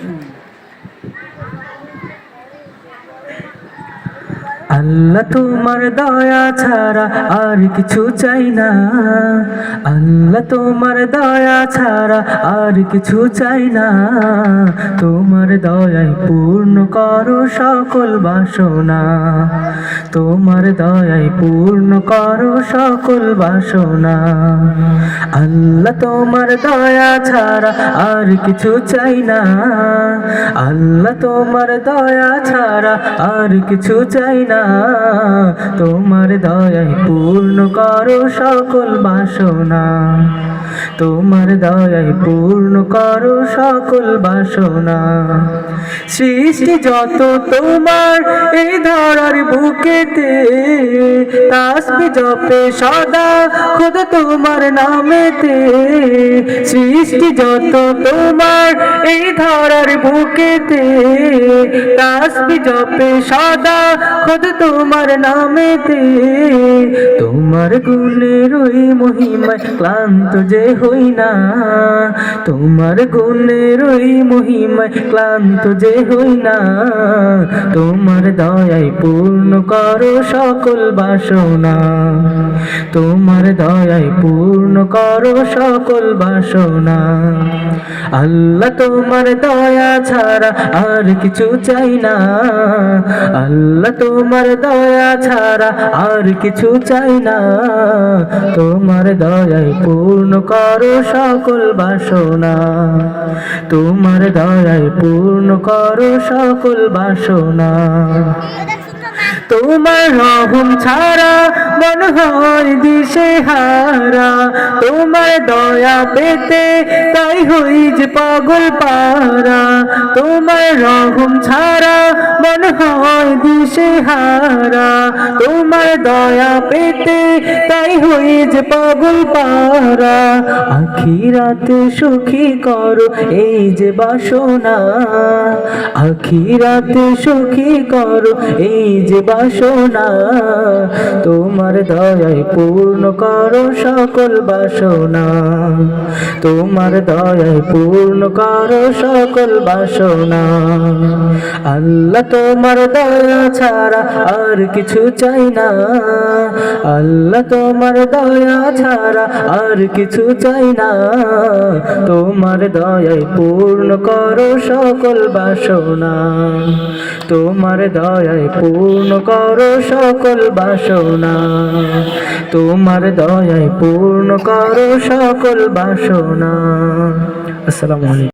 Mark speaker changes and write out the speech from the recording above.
Speaker 1: Mm. আল্লাহ তোমার দয়া ছাড়া আর কিছু চাই না। আল্লাহ তোমার দয়া ছাড়া আর কিছু চাই না। তোমার দয়ায় পূর্ণ করো সকল বাসনা। তোমার দয়ায় পূর্ণ করো সকল বাসনা। আল্লাহ তোমার দয়া ছাড়া আর কিছু চাই না। আল্লাহ তোমার দয়া ছাড়া আর কিছু চাই না। তোমার দয়ায় পূর্ণ করো সকল বাসনা। তোমার দয়ায় পূর্ণ করো সকল বাসনা। সৃষ্টি যত তোমার, এই ধরার বুকেতে তাসবি জপে সদা খুদ তোমার নামেতে। সৃষ্টি যত তোমার এই ধরার বুকেতে তাসবি জপে সদা খুদ তোমার নামেতে। তোমার গুণের ওই মহিমায় ক্লান্ত যে হই না, তোমার গুণের ওই মহিমায় ক্লান্ত যে হই না, তোমার দয়ায় পূর্ণ করো সকল বাসনা। তোমার দয়ায় পূর্ণ করো সকল বাসনা। আল্লাহ তোমার দয়া ছাড়া আর কিছু চাই না। আল্লাহ তোমার দয়া ছাড়া আর কিছু চাই না। তোমার দয়ায় পূর্ণ করো সকল বাসনা। তোমার দয়ায় পূর্ণ করো সকল বাসনা। তোমার রহম ছাড়া মন হয় দিশে হারা তোমার দয়া পেতে তাই হই যে পাগল পারা। তোমার রহম ছাড়া মন হয় দিশে হারা তোমার দয়া পেতে তাই হই যে পাগল পারা। আখিরাতে সুখী করো এই যে বাসনা আখিরাতে সুখী করো এই যে বাসনা। তোমার দয়ায় পূর্ণ করো সকল বাসনা, তোমার দয়ায় পূর্ণ করো সকল বাসনা। আল্লাহ তোমার দয়া ছাড়া আর কিছু চাই না। আল্লাহ তোমার দয়া ছাড়া আর কিছু চাই না। তোমার দয়ায় পূর্ণ করো সকল বাসনা। তোমার দয়ায় পূর্ণ করো সকল বাসনা। তোমার দয়ায় পূর্ণ করো সকল বাসনা। আসসালামু আলাইকুম।